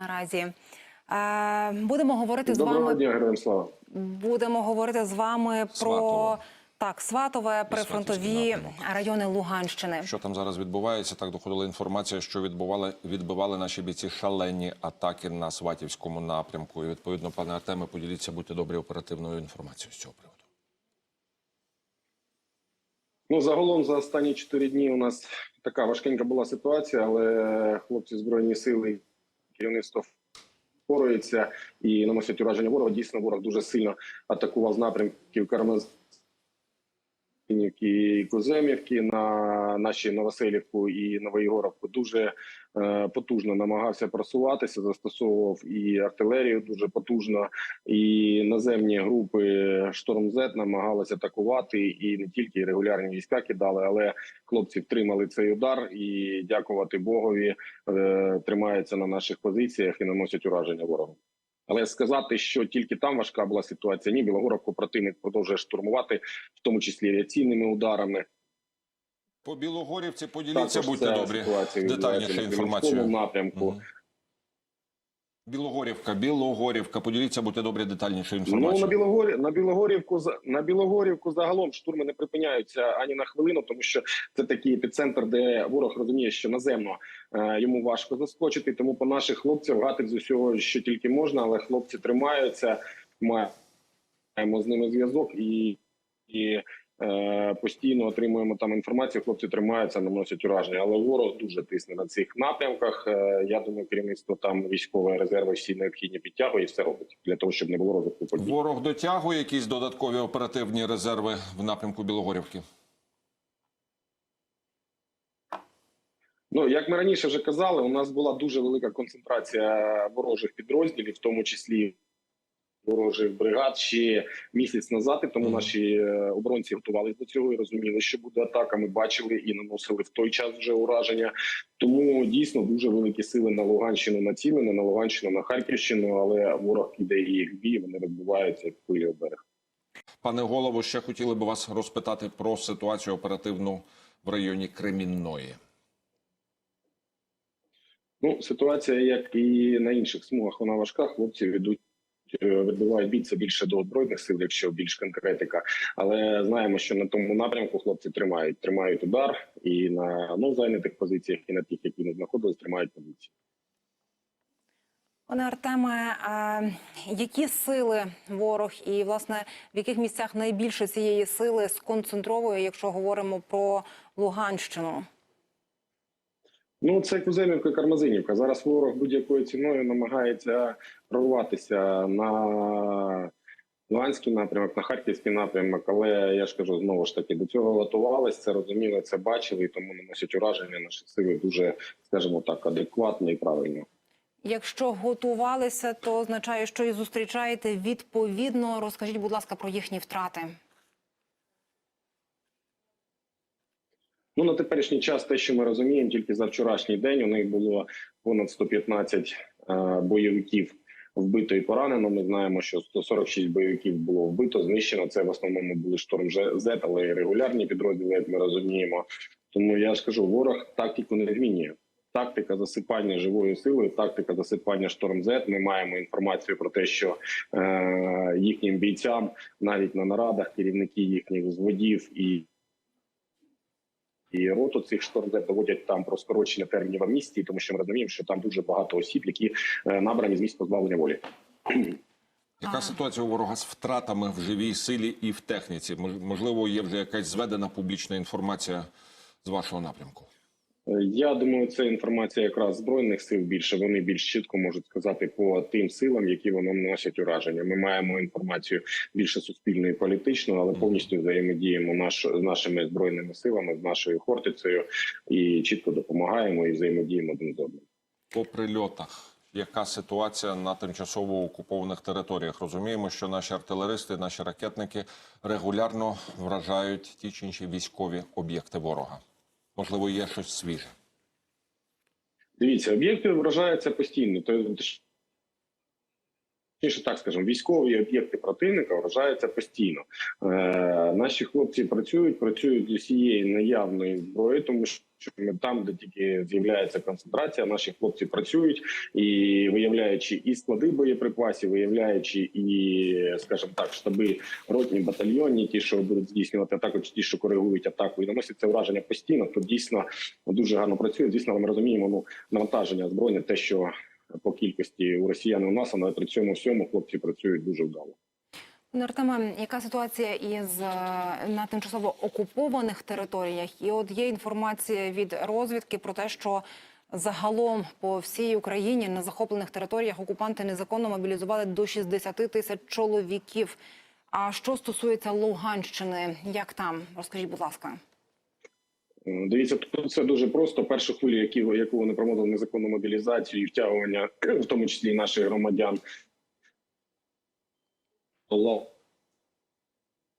наразі. Е, Будемо говорити з вами. дня, героям слава. Будемо говорити з вами про Сватове. так, Сватове, прифронтові райони Луганщини. Що там зараз відбувається? Так доходила інформація, що відбували відбивали наші бійці шалені атаки на Сватівському напрямку. І відповідно, пане Артеме, поділіться, будьте добрі оперативною інформацією з цього приводу. Ну, загалом за останні чотири дні у нас така важкенька була ситуація, але хлопці збройні сили, керівництво впорається і наносять ураження ворога. Дійсно, ворог дуже сильно атакував з напрямків Кармазинівки і Коземівки на наші Новоселівку і Новоєгоровку. Дуже е, потужно намагався просуватися, застосовував і артилерію дуже потужно, і наземні групи Шторм З намагалися атакувати, і не тільки регулярні війська кидали, але хлопці втримали цей удар і дякувати Богові, е, тримаються на наших позиціях і наносять ураження ворогу. Але сказати, що тільки там важка була ситуація, ні, Білогоровку противник продовжує штурмувати, в тому числі авіаційними ударами. По Білогорівці поділіться, Також будьте добрі. Детальніше на інформацію. Напрямку. Мгм. Білогорівка, Білогорівка, поділіться, будьте добрі, детальніше Ну на інформацію. Білогорі на Білогорівку на Білогорівку загалом штурми не припиняються ані на хвилину, тому що це такий епіцентр, де ворог розуміє, що наземно е, йому важко заскочити. Тому по наших хлопцях гатить з усього, що тільки можна, але хлопці тримаються. Маємо з ними зв'язок і, і постійно отримуємо там інформацію. Хлопці тримаються, наносять ураження. Але ворог дуже тисне на цих напрямках. Е, я думаю, керівництво там військової резерви всі необхідні підтягує і все робить для того, щоб не було розвитку подій. Ворог дотягує якісь додаткові оперативні резерви в напрямку Білогорівки. Ну як ми раніше вже казали, у нас була дуже велика концентрація ворожих підрозділів, в тому числі ворожих бригад ще місяць назад. І тому наші е, оборонці готувалися до цього і розуміли, що буде атака. Ми бачили і наносили в той час вже ураження. Тому дійсно дуже великі сили на Луганщину націлені, на Луганщину, на Харківщину, але ворог іде і в бій, вони розбиваються як хвилі об берег. Пане голово, ще хотіли би вас розпитати про ситуацію оперативну в районі Кремінної. Ну, ситуація, як і на інших смугах, вона важка. Хлопці ведуть. Е, Відбувають бій це більше до збройних сил, якщо більш конкретика. Але знаємо, що на тому напрямку хлопці тримають, тримають удар і на ну зайнятих позиціях, і на тих, які не знаходились, тримають позиції. Пане Артеме, а які сили ворог і власне в яких місцях найбільше цієї сили сконцентровує, якщо говоримо про Луганщину? Ну це Куземівка, Кармазинівка. Зараз ворог будь-якою ціною намагається прорватися на Луганський напрямок, на Харківський напрямок. Але я ж кажу знову ж таки, до цього готувалися, це розуміли, це бачили, і тому наносять ураження наші сили дуже, скажімо так, адекватно і правильно. Якщо готувалися, то означає, що і зустрічаєте відповідно. Розкажіть, будь ласка, про їхні втрати. Ну на теперішній час, те, що ми розуміємо, тільки за вчорашній день у них було понад 115 е, бойовиків вбито і поранено. Ми знаємо, що 146 бойовиків було вбито, знищено. Це в основному були шторм З, але і регулярні підрозділи, як ми розуміємо. Тому я ж кажу, ворог тактику не змінює. Тактика засипання живою силою, тактика засипання шторм Z. Ми маємо інформацію про те, що е, їхнім бійцям навіть на нарадах керівники їхніх взводів і і роту цих шторм доводять там про скорочення термінів амністії, тому що ми розуміємо, що там дуже багато осіб, які е, набрані з місць позбавлення волі. Яка ситуація у ворога з втратами в живій силі і в техніці? Мож- Можливо, є вже якась зведена публічна інформація з вашого напрямку. Я думаю, це інформація якраз збройних сил більше. Вони більш чітко можуть сказати по тим силам, які вони наносять ураження. Ми маємо інформацію більше суспільну і політичну, але повністю взаємодіємо наш з нашими збройними силами, з нашою хортицею і чітко допомагаємо і взаємодіємо один з одним. По прильотах. Яка ситуація на тимчасово окупованих територіях? Розуміємо, що наші артилеристи, наші ракетники регулярно вражають ті чи інші військові об'єкти ворога. Можливо, є щось свіже. Дивіться, об'єкти вражаються постійно. Точніше, так скажемо, військові об'єкти противника вражаються постійно. Наші хлопці працюють, працюють з усієї наявної зброї, тому що ми там, де тільки з'являється концентрація, наші хлопці працюють і виявляючи і склади боєприпасів, виявляючи і, скажімо так, штаби ротні, батальйонні, ті, що будуть здійснювати, а також ті, що коригують атаку, і наносять це враження постійно. То дійсно дуже гарно працюють. Звісно, ми розуміємо ну навантаження збройне, те, що по кількості у росіян у нас, але при цьому всьому хлопці працюють дуже вдало. Пане Артеме, яка ситуація із е, на тимчасово окупованих територіях? І от є інформація від розвідки про те, що загалом по всій Україні на захоплених територіях окупанти незаконно мобілізували до 60 тисяч чоловіків. А що стосується Луганщини, як там? Розкажіть, будь ласка. Дивіться, тут все дуже просто. Першу хвилю, яку вони проводили незаконну мобілізацію і втягування, в тому числі і наших громадян,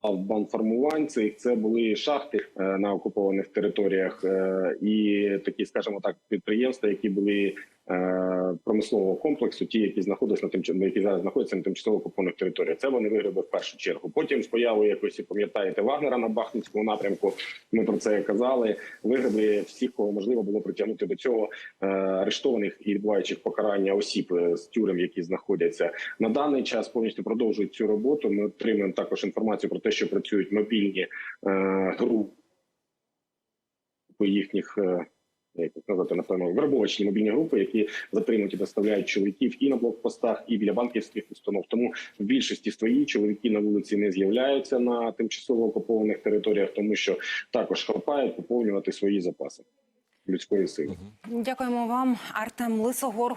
в бандформувань це, були шахти е, на окупованих територіях е, і такі, скажімо так, підприємства, які були промислового комплексу, ті, які знаходились на тим, які зараз знаходяться на тимчасово окупованих територіях. Це вони виграли в першу чергу. Потім з появою якось пам'ятаєте Вагнера на Бахмутському напрямку. Ми про це казали. Виграли всіх, кого можливо було притягнути до цього е, арештованих і відбуваючих покарання осіб е, з тюрем, які знаходяться на даний час. Повністю продовжують цю роботу. Ми отримуємо також інформацію про те, що працюють мобільні е, групи їхніх. Як це напевно, вербовочні мобільні групи, які затримують і доставляють чоловіків і на блокпостах, і біля банківських установ. Тому в більшості своїх чоловіки на вулиці не з'являються на тимчасово окупованих територіях, тому що також хапають поповнювати свої запаси людської сили. Дякуємо вам, Артем Лисогор.